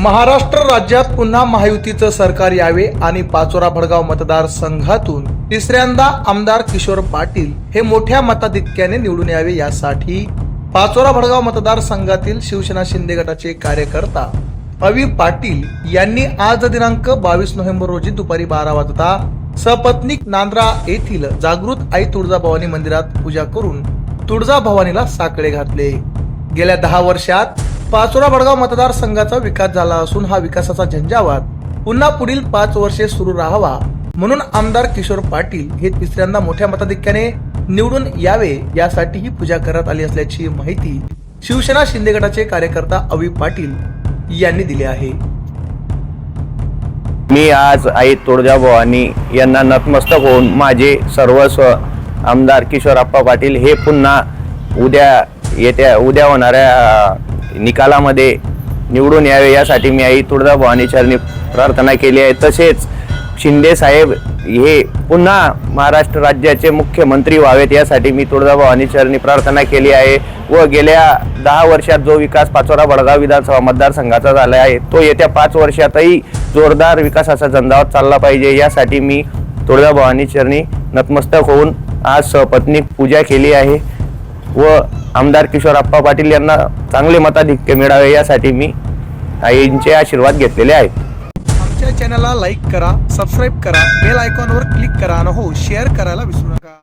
महाराष्ट्र राज्यात पुन्हा महायुतीचं सरकार यावे आणि पाचोरा भडगाव मतदारसंघातून तिसऱ्यांदा आमदार किशोर पाटील हे मोठ्या मताधिक्याने निवडून यावे यासाठी पाचोरा भडगाव मतदारसंघातील शिवसेना शिंदे गटाचे कार्यकर्ता अवी पाटील यांनी आज दिनांक बावीस नोव्हेंबर रोजी दुपारी बारा वाजता सपत्नीक नांद्रा येथील जागृत आई तुळजाभवानी मंदिरात पूजा करून तुळजाभवानीला साकडे घातले. गेल्या दहा वर्षात पाचोरा बडगाव मतदारसंघाचा विकास झाला असून हा विकासाचा झंझावात पुन्हा पुढील पाच वर्षे सुरू राहावा म्हणून आमदार किशोर पाटील हे तिसऱ्यांदा मोठ्या मताधिक्याने निवडून यावे यासाठी ही पूजा करण्यात आली असल्याची माहिती शिवसेना शिंदे गटाचे कार्यकर्ता अवी पाटील यांनी दिली आहे. मी आज आई तुळजाभवानी यांना नतमस्तक होऊन माझे सर्वस्व आमदार किशोरप्पा पाटील हे पुन्हा उद्या येत्या उद्या होणाऱ्या निकालामध्ये निवडून यावे यासाठी मी आई तुळजा भवानीचरणी प्रार्थना केली आहे. तसेच शिंदे साहेब हे पुन्हा महाराष्ट्र राज्याचे मुख्यमंत्री व्हावेत यासाठी मी तुळजाभवानी चरणी प्रार्थना केली आहे व गेल्या दहा वर्षात जो विकास पाचोरा बडगाव विधानसभा मतदारसंघाचा झाला आहे तो येत्या पाच वर्षातही जोरदार विकासाचा झंझावत चालला पाहिजे. यासाठी मी तुळजाभवानी चरणी नतमस्तक होऊन आज पत्नी पूजा केली आहे व आमदार किशोर आप्पा पाटील यांना चांगले मताधिक्य मिळावे यासाठी मी आईंचे आशीर्वाद घेतलेले आहेत. आमच्या चॅनलला लाईक करा सबस्क्राईब करा बेल आयकॉनवर क्लिक करा आणि हो शेअर करायला विसरू नका.